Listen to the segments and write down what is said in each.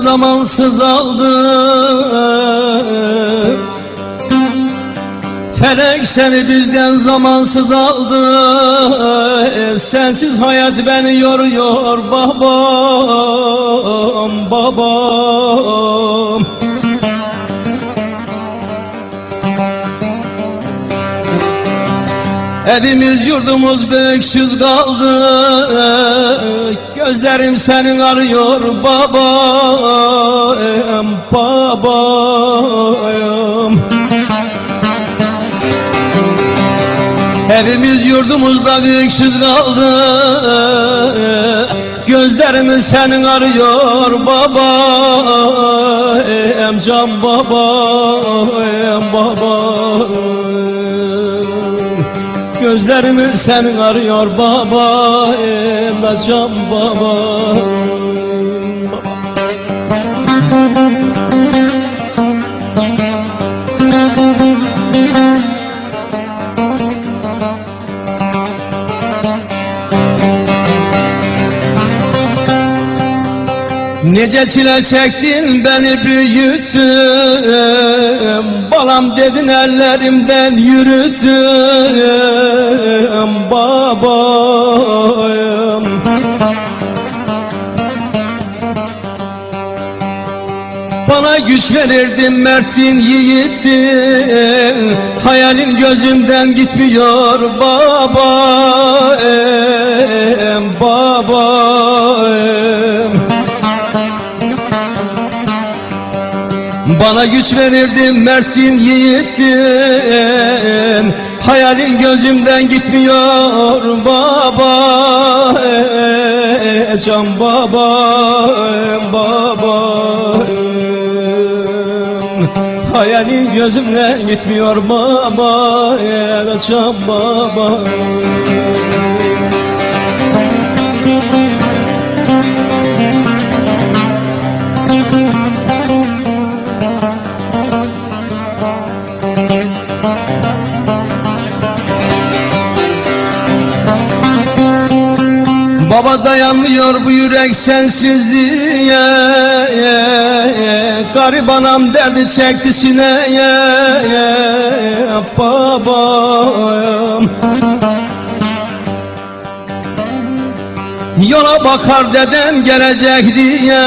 zamansız aldı Felek seni bizden zamansız aldı. Sensiz hayat beni yoruyor babam babam Evimiz yurdumuz büyüksüz kaldı. Gözlerim senin arıyor babam babam Evimiz yurdumuzda büyüksüz kaldı. Gözlerimiz senin arıyor babam Can babam babam Gözlerimiz senin arıyor baba da can baba. Nice çile çektin beni büyüttün Balam dedin ellerimden yürüttüm güç verirdin mertin yiğitin Hayalin gözümden gitmiyor babayım babayım Bana güç verirdin mertin yiğitin Hayalin gözümden gitmiyor baba Can baba baba Hayalin gözümden gitmiyor baba Can baba Baba dayanmıyor bu yürek sensizliğe. Garibanam derdi çekti sineye. Babam. Yola bakar dedem gelecek diye.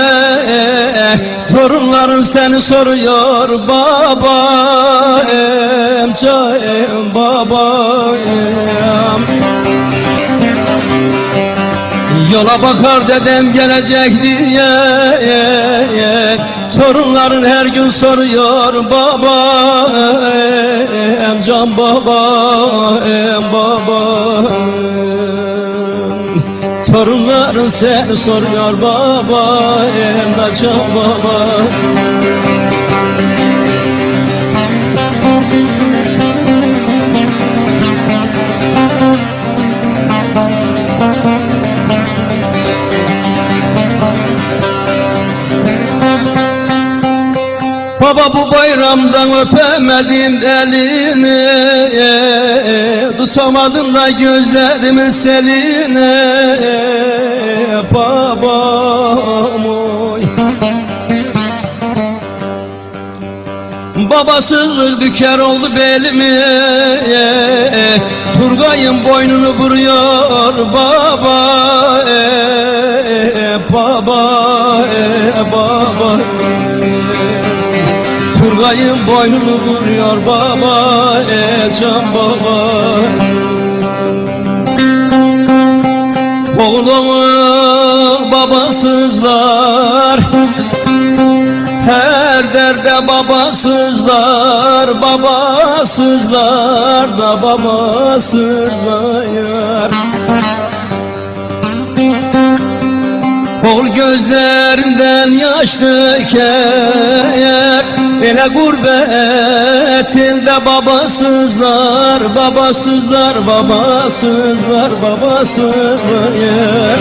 Torunların seni soruyor baba Emcayım Yola bakar dedem gelecek diye Torunların her gün soruyor baba Emcan baba em baba. Torunların seni soruyor baba Emcan baba Baba bu bayramdan öpemedim elini. Tutamadım da gözlerimin seline. Babam oy. Babasızlık büker oldu belimi. Turgay'ın boynunu vuruyor baba. Baba Baba Turgay'ın boynunu vuruyor baba Ecan baba. Oğlumu babasızlar Her derde babasızlar Babasızlar da babasızlar. Ol gözlerinden yaş döker Bele gurbetinde babasızlar, babasızlar, babasızlar, babasızlar yer.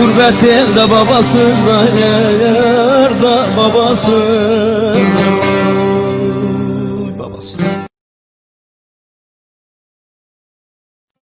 Gurbetinde babasızlar yer, da babasız, babasız.